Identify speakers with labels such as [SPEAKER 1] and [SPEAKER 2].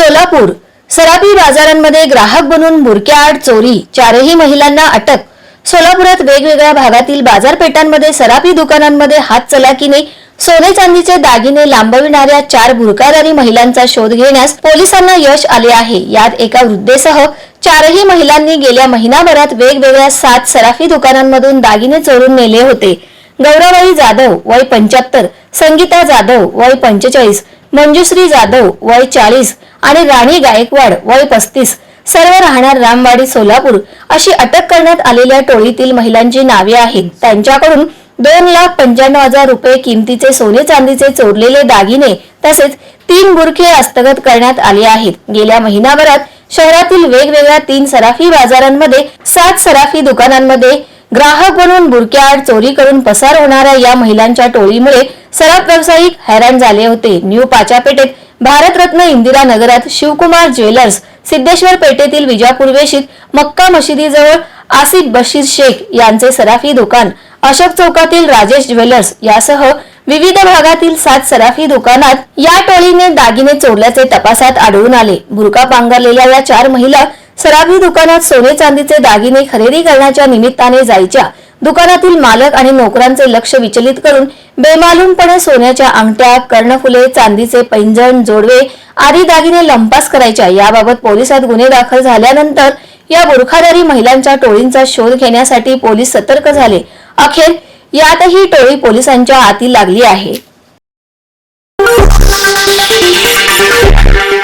[SPEAKER 1] सोलापूर. सराफी बाजारांमध्ये ग्राहक बनून बुरक्याआड चोरी चारही महिलांना अटक. सोलापुरात वेगवेगळ्या भागातील बाजारपेठांमध्ये सराफी दुकानांमध्ये हात चलाकीने सोने चांदीचे दागिने लांबविणाऱ्या चार बुरकादारी महिलांचा शोध घेण्यास पोलिसांना यश आले आहे. यात एका वृद्धेसह चारही महिलांनी गेल्या महिनाभरात वेगवेगळ्या सात सराफी दुकानांमधून दागिने चोरून नेले होते. गौरवाई जाधव वय पंच्याहत्तर संगीता जाधव वय पंचेचाळीस मंजुश्री जाधव वय चाळीस आणि राणी गायकवाड वय पस्तीस. सर्व राहणार रामवाडी सोलापूर. अशी अटक करण्यात आलेल्या टोळीतील महिलांची नावे आहेत. त्यांच्याकडून दोन लाख पंच्याण्णव हजार रुपये किमतीचे सोने चांदीचे चोरलेले दागिने तसेच तीन बुरखे हस्तगत करण्यात आले आहेत. गेल्या महिनाभरात शहरातील वेगवेगळ्या तीन सराफी बाजारांमध्ये सात सराफी दुकानांमध्ये ग्राहक बनून बुरक्याआड चोरी करून पसार होणाऱ्या या महिलांच्या टोळीमुळे सराफ व्यावसायिक हैराण झाले होते. न्यू पाचापेठेत भारतरत्न इंदिरा नगरात शिवकुमार ज्वेलर्स सिद्धेश्वर पेठेतील विजापूर्वेशीत मक्का मशिदीजवळ आसिफ बशीर शेख यांचे सराफी दुकान अशोक चौकातील राजेश ज्वेलर्स यासह विविध भागातील सात सराफी दुकानात या टोळीने दागिने चोरल्याचे तपासात आढळून आले. बुरका पांघरलेल्या या चार महिला सराफी दुकानात सोने चांदीचे दागिने खरेदी करण्याच्या निमित्ताने जायच्या दुकानातील मालक आणि नोकरांचे लक्ष विचलित करून बेमालूमपणे सोन्याच्या अंगठ्या कर्णफुले चांदीचे पैंजण जोडवे आदी दागिने लंपास करायच्या. याबाबत पोलिसात गुन्हे दाखल झाल्यानंतर या बुरखादारी महिलांच्या टोळींचा शोध घेण्यासाठी पोलीस सतर्क झाले. अखेर यातही टोळी पोलिसांच्या हाती लागली आहे.